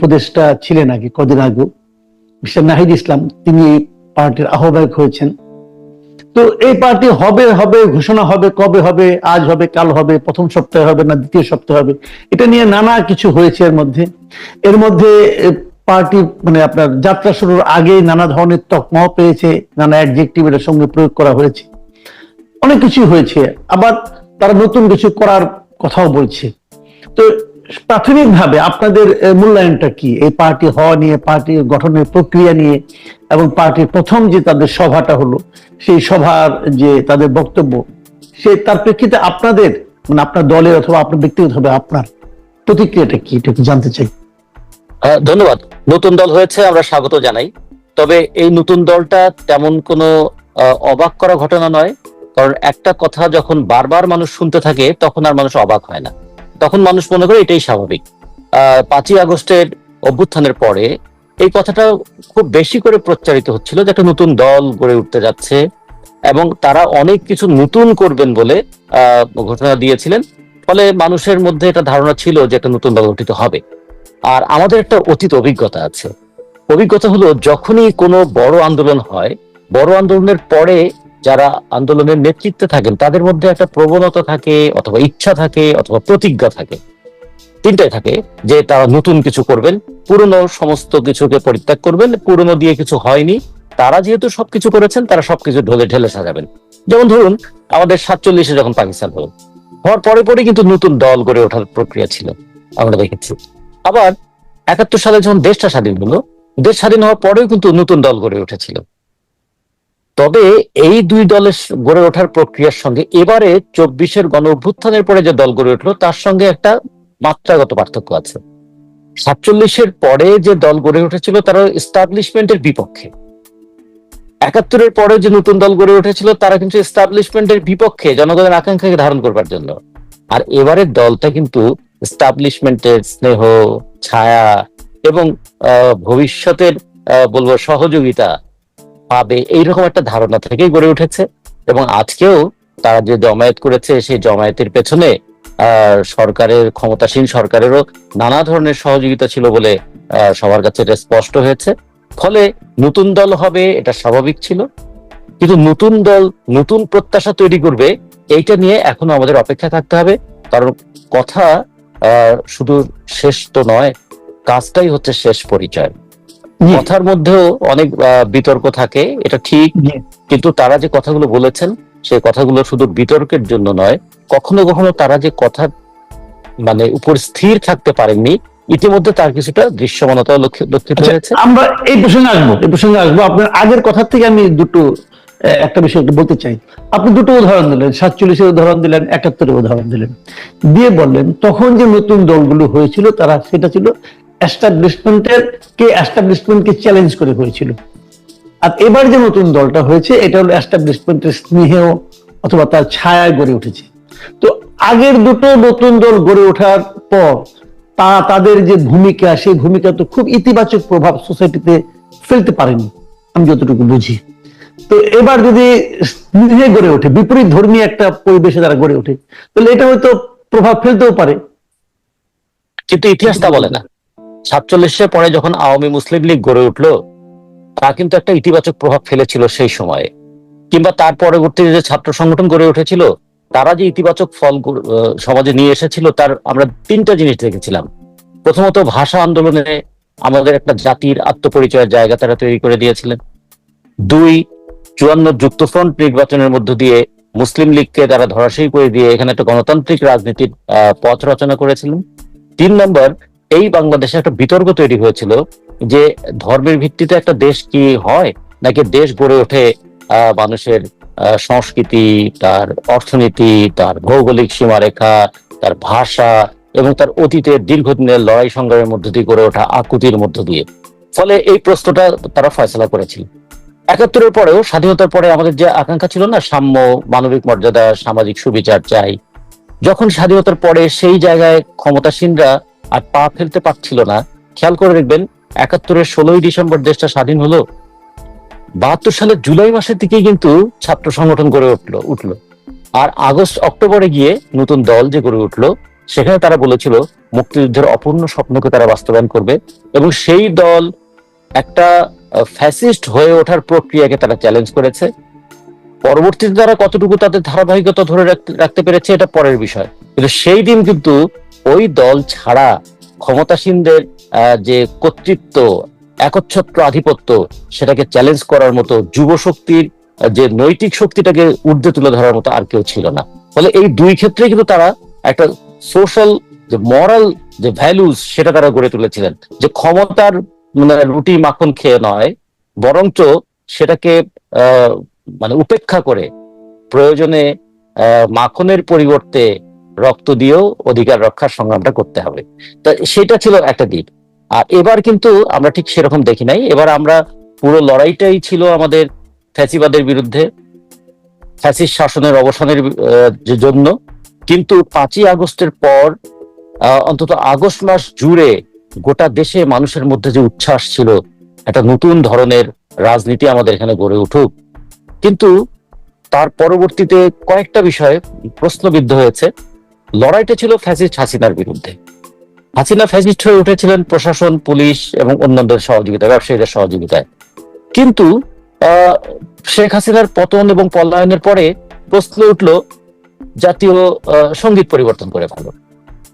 উপদেষ্টা ছিলেন আগে, কদিন আগে মিস্টার নাহিদ ইসলাম, তিনি এই পার্টির আহ্বায়ক হয়েছেন। তো এই পার্টি হবে হবে, ঘোষণা হবে, কবে হবে, আজ হবে, কাল হবে, প্রথম সপ্তাহে হবে না দ্বিতীয় সপ্তাহে হবে, এটা নিয়ে নানা কিছু হয়েছে এর মধ্যে। এর মধ্যে পার্টি মানে আপনার যাত্রা শুরুর আগে নানা ধরনের তকমাও পেয়েছে, নানা অ্যাডজেক্টিভ এর সঙ্গে প্রয়োগ করা হয়েছে। অনেক কিছু হয়েছে, আবার তারা নতুন কিছু করার কথাও বলছে। তো প্রাথমিকভাবে আপনাদের মূল্যায়নটা কি? এই পার্টি হওয়া নিয়ে, পার্টি গঠনের প্রক্রিয়া নিয়ে এবং পার্টির প্রথম যে তাদের সভাটা হলো, সেই সভার যে তাদের বক্তব্য, সে তার প্রেক্ষিতে আপনাদের মানে আপনার দলের অথবা আপনার ব্যক্তিগতভাবে আপনার প্রতিক্রিয়াটা কি? এটা জানতে চাই। ধন্যবাদ। নতুন দল হয়েছে, আমরা স্বাগত জানাই। তবে এই নতুন দলটা তেমন কোনো অবাক করা ঘটনা নয়। কারণ একটা কথা যখন বারবার মানুষ শুনতে থাকে, তখন আর মানুষ অবাক হয় না। তখন মানুষ মনে করে এটাই স্বাভাবিক। পাঁচই আগস্টের অভ্যুত্থানের পরে এই কথাটা খুব বেশি করে প্রচারিত হচ্ছিল যে একটা নতুন দল গড়ে উঠতে যাচ্ছে এবং তারা অনেক কিছু নতুন করবেন বলে ঘোষণা দিয়েছিলেন। ফলে মানুষের মধ্যে এটা ধারণা ছিল যে একটা নতুন দল গঠিত হবে। আর আমাদের একটা অতীত অভিজ্ঞতা আছে। অভিজ্ঞতা হলো, যখনই কোনো বড় আন্দোলন হয়, বড় আন্দোলনের পরে যারা আন্দোলনের নেতৃত্বে থাকেন, তাদের মধ্যে একটা প্রবণতা থাকে, অথবা ইচ্ছা থাকে, অথবা প্রতিজ্ঞা থাকে। তিনটাই থাকে, যে তারা নতুন কিছু করবেন, পুরনো সমস্ত কিছুকে পরিত্যাগ করবেন, পুরনো দিয়ে কিছু হয়নি, তারা যেহেতু সবকিছু করেছেন, তারা সবকিছু ঢলে ঢেলে সাজাবেন। যেমন ধরুন, আমাদের সাতচল্লিশে যখন পাকিস্তান হলো, হওয়ার পরে পরে কিন্তু নতুন দল গড়ে ওঠার প্রক্রিয়া ছিল, আমরা দেখেছি। আবার একাত্তর সালে যখন দেশটা স্বাধীন হলো, দেশ স্বাধীন হওয়ার পরেও কিন্তু নতুন দল গড়ে উঠেছিল। তবে এই দুই দলের গড়ে ওঠার প্রক্রিয়ার সঙ্গে এবারে চব্বিশের গণ অভ্যুত্থানের পরে যে দল গড়ে উঠল, তার সঙ্গে একটা মাত্রাগত পার্থক্য আছে। সাতচল্লিশের পরে যে দল গড়ে উঠেছিল তারা এস্টাবলিশমেন্টের বিপক্ষে। একাত্তরের পরে যে নতুন দল গড়ে উঠেছিল, তারা কিন্তু এস্টাবলিশমেন্টের বিপক্ষে জনগণের আকাঙ্ক্ষাকে ধারণ করবার জন্য। আর এবারের দলটা কিন্তু এস্টাবলিশমেন্টের স্নেহ, ছায়া এবং ভবিষ্যতের বলব সহযোগিতা পাবে, এইরকম একটা ধারণা থেকেই গড়ে উঠেছে। এবং আজকেও তারা যে জমায়েত করেছে, সেই জমায়েতের পেছনে সরকারের, ক্ষমতাসীন সরকারেরও নানা ধরনের সহযোগিতা ছিল বলে সবার কাছে এটা স্পষ্ট হয়েছে। ফলে নতুন দল হবে, এটা স্বাভাবিক ছিল। কিন্তু নতুন দল, নতুন প্রত্যাশা তৈরি করবে, এইটা নিয়ে এখনও আমাদের অপেক্ষা থাকতে হবে। কারণ কথা শুধু শেষ তো নয়, কাজটাই হচ্ছে শেষ পরিচয়। কথার মধ্যেও অনেক বিতর্ক থাকে এটা ঠিক কিন্তু তারা যে কথাগুলো বলেছেন সেই কথাগুলো শুধু বিতর্কের জন্য নয় কখনো কখনো তারা যে কথা মানে উপর স্থির থাকতে পারেননি ইতিমধ্যে তার কিছুটা দৃশ্যমানতা লক্ষিত আচ্ছা, হয়েছে। আমরা এই প্রসঙ্গে আসব এই প্রসঙ্গে আসব। আপনার আগের কথা থেকে আমি দুটো একটা বিষয় বলতে চাই। আপনি দুটো উদাহরণ দিলেন সাতচল্লিশের উদাহরণ দিলেন একাত্তরের উদাহরণ দিলেন। দিয়ে বললেন তখন যে নতুন দলগুলো হয়েছিল তারা সেটা ছিল এস্টাবলিশমেন্টের কে এস্টাবলিশমেন্টকে চ্যালেঞ্জ করে হয়েছিল। আর এবার যে নতুন দলটা হয়েছে, এটা হলো এস্টাবলিশমেন্টের স্নেহ অথবা তার গড়ে উঠেছে। তো আগের দুটো নতুন দল গড়ে ওঠার পর তা তাদের যে ভূমিকা, সেই ভূমিকা তো খুব ইতিবাচক প্রভাব সোসাইটিতে ফেলতে পারেনি, আমি যতটুকু বুঝি। তো এবার যদি স্নেহে গড়ে ওঠে, বিপরীত ধর্মী একটা পরিবেশে তারা গড়ে ওঠে, তাহলে এটা হয়তো প্রভাব ফেলতেও পারে। কিন্তু ইতিহাস তা বলে না। সাতচল্লিশের পরে যখন আওয়ামী মুসলিম লীগ গড়ে উঠল, তা কিন্তু একটা ইতিবাচক প্রভাব ফেলেছিল সেই সময়ে। কিংবা তার পরবর্তীতে যে ছাত্র সংগঠন গড়ে উঠেছিল, তারা যে ইতিবাচক ফল সমাজে নিয়ে এসেছিল, তার আমরা তিনটা জিনিস দেখেছিলাম। প্রথমত ভাষা আন্দোলনে আমাদের একটা জাতির আত্মপরিচয়ের জায়গা তারা তৈরি করে দিয়েছিলেন। দুই, চুয়ান্ন যুক্তফ্রন্ট নির্বাচনের মধ্য দিয়ে মুসলিম লীগকে তারা ধরাশায়ী করে দিয়ে এখানে একটা গণতান্ত্রিক রাজনীতির পথ রচনা করেছিলেন। তিন নম্বর এই বাংলাদেশে একটা বিতর্ক তৈরি হয়েছিল যে ধর্মের ভিত্তিতে একটা দেশ কি হয়, নাকি দেশ গড়ে ওঠে মানুষের সংস্কৃতি, তার অর্থনীতি, তার ভৌগোলিক সীমারেখা, তার ভাষা এবং তার অতীতের দীর্ঘদিনের লড়াই সংগ্রামের মধ্য দিয়ে গড়ে ওঠা আকুতির মধ্য দিয়ে। ফলে এই প্রশ্নটা তারা ফয়সলা করেছিল। একাত্তরের পরেও, স্বাধীনতার পরে আমাদের যে আকাঙ্ক্ষা ছিল না, সাম্য, মানবিক মর্যাদা, সামাজিক সুবিচার চাই, যখন স্বাধীনতার পরে সেই জায়গায় ক্ষমতাসীনরা আর পা ফেলতে পারছিল না। খেয়াল করে দেখবেন, একাত্তরের ষোলোই ডিসেম্বর দেশটা স্বাধীন হলো। বাহাত্তর সালের জুলাই মাসের দিকেই কিন্তু ছাত্র সংগঠন গড়ে উঠল উঠল। আর আগস্ট, অক্টোবরে গিয়ে নতুন দল যে গড়ে উঠল, সেখানে তারা বলেছিল, মুক্তিযুদ্ধের অপূর্ণ স্বপ্নকে তারা বাস্তবায়ন করবে এবং সেই দল একটা ফ্যাসিস্ট হয়ে ওঠার প্রক্রিয়াকে তারা চ্যালেঞ্জ করেছে। পরবর্তীতে তারা কতটুকু তাদের ধারাবাহিকতা ধরে রাখতে পেরেছে এটা পরের বিষয়। কিন্তু সেই দিন কিন্তু ওই দল ছাড়া ক্ষমতাসীনদের যে কর্তৃত্ব, একচ্ছত্র আধিপত্য, সেটাকে চ্যালেঞ্জ করার মতো যুব শক্তির যে নৈতিক শক্তিটাকে ঊর্ধ্বে তুলে ধরার মতো আর কেউ ছিল না। ফলে এই দুই ক্ষেত্রে কিন্তু তারা একটা সোশ্যাল যে মরাল যে ভ্যালুস সেটা তারা গড়ে তুলেছিলেন। যে ক্ষমতার মানে রুটি মাখন খেয়ে নয়, বরঞ্চ সেটাকে মানে উপেক্ষা করে প্রয়োজনে মাখনের পরিবর্তে রক্ত দিয়েও অধিকার রক্ষার সংগ্রামটা করতে হবে। তা সেটা ছিল একটা দিক। আর এবার কিন্তু আমরা ঠিক সেরকম দেখি নাই। এবার আমরা পুরো লড়াইটাই ছিল আমাদের ফ্যাসিবাদের বিরুদ্ধে ফ্যাসিস শাসনের অবসানের জন্য। কিন্তু পাঁচই আগস্টের পর অন্তত আগস্ট মাস জুড়ে গোটা দেশে মানুষের মধ্যে যে উচ্ছ্বাস ছিল, একটা নতুন ধরনের রাজনীতি আমাদের এখানে গড়ে উঠুক। কিন্তু তার পরবর্তীতে কয়েকটা বিষয়ে প্রশ্নবিদ্ধ হয়েছে। লড়াইটা ছিল ফ্যাসিস্ট হাসিনার বিরুদ্ধে। হাসিনা ফ্যাসিস্ট হয়ে উঠেছিলেন প্রশাসন, পুলিশ এবং অন্যান্যদের সহযোগিতায়, ব্যবসায়ীদের সহযোগিতায়। কিন্তু শেখ হাসিনার পতন এবং পলায়নের পরে প্রশ্ন উঠল জাতীয় সংগীত পরিবর্তন করে ফেলো।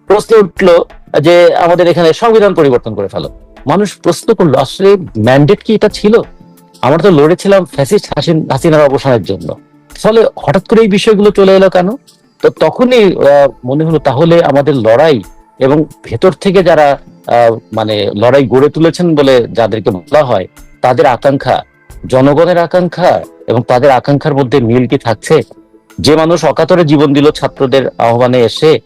প্রশ্ন উঠল যে আমাদের এখানে সংবিধান পরিবর্তন করে ফেলো। মানুষ প্রশ্ন করল, আসলে ম্যান্ডেট কি এটা ছিল? আমরা তো লড়েছিলাম ফ্যাসিস্ট হাসিন- হাসিনার অবসানের জন্য। ফলে হঠাৎ করে এই বিষয়গুলো চলে এলো কেন? তো তখনই মনে হলো তাহলে আমাদের লড়াই এবং ভেতর থেকে যারা মানে লড়াই গড়ে তুলেছেন বলে যাদেরকে বলা হয়, তাদের আকাঙ্ক্ষা, জনগণের আকাঙ্ক্ষা এবং তাদের আকাঙ্ক্ষার মধ্যে মিল কি থাকছে? যে মানুষ অকাতরে জীবন দিল ছাত্রদের আহ্বানে এসে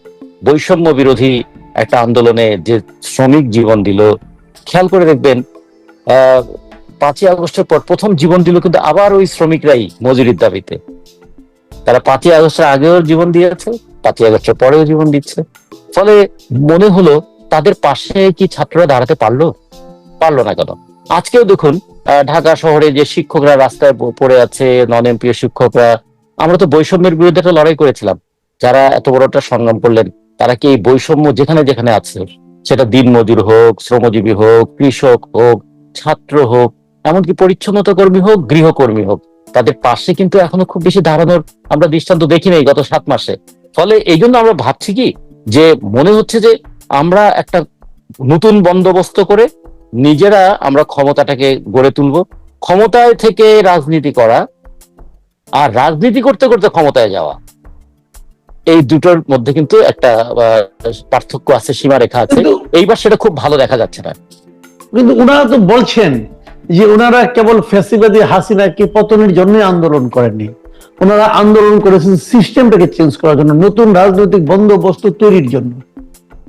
বৈষম্য বিরোধী একটা আন্দোলনে যে শ্রমিক জীবন দিল, খেয়াল করে দেখবেন, আহ, পাঁচই আগস্টের পর প্রথম জীবন দিল কিন্তু আবার ওই শ্রমিকরাই মজুরির দাবিতে। তারা পাঁচই আগস্টের আগেও জীবন দিয়েছে, পাঁচই আগস্টের পরেও জীবন দিচ্ছে। ফলে মনে হলো, তাদের পাশে কি ছাত্ররা দাঁড়াতে পারল? পারল না কেন? আজকেও দেখুন ঢাকা শহরে যে শিক্ষকরা রাস্তায় পড়ে আছে নন এমপিও শিক্ষকরা, আমরা তো বৈষম্যের বিরুদ্ধে একটা লড়াই করেছিলাম। যারা এত বড় একটা সংগ্রাম করলেন, তারা কি এই বৈষম্য যেখানে যেখানে আছে, সেটা দিনমজুর হোক, শ্রমজীবী হোক, কৃষক হোক, ছাত্র হোক, এমনকি পরিচ্ছন্নতা কর্মী হোক, গৃহকর্মী হোক তাদের পাশে কিন্তু এখনও খুব বেশি দাঁড়ানোর আমরা দৃষ্টান্ত দেখি নাই গত সাত মাসে। ফলে এই জন্য আমরা ভাবছি কি যে মনে হচ্ছে যে আমরা একটা নতুন বন্দোবস্ত করে নিজেরা আমরা ক্ষমতাটাকে গড়ে তুলব। ক্ষমতায় থেকে রাজনীতি করা আর রাজনীতি করতে করতে ক্ষমতায় যাওয়া। এই দুটোর মধ্যে কিন্তু একটা আহ, পার্থক্য আছে সীমারেখা আছে। এইবার সেটা খুব ভালো দেখা যাচ্ছে না। কিন্তু ওনারা তো বলছেন যে ওনারা কেবল ফ্যাসিবাদী হাসিনাকে পতনের জন্য আন্দোলন করেননি? ওনারা আন্দোলন করেছেন সিস্টেমটাকে চেঞ্জ করার জন্য, নতুন রাজনৈতিক বন্দোবস্ত তৈরির জন্য।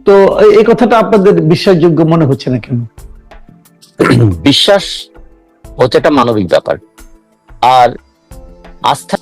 তো এই- কথাটা আপনাদের বিশ্বাসযোগ্য মনে হচ্ছে না কেন? বিশ্বাস হচ্ছে একটা মানবিক ব্যাপার। আর আস্থা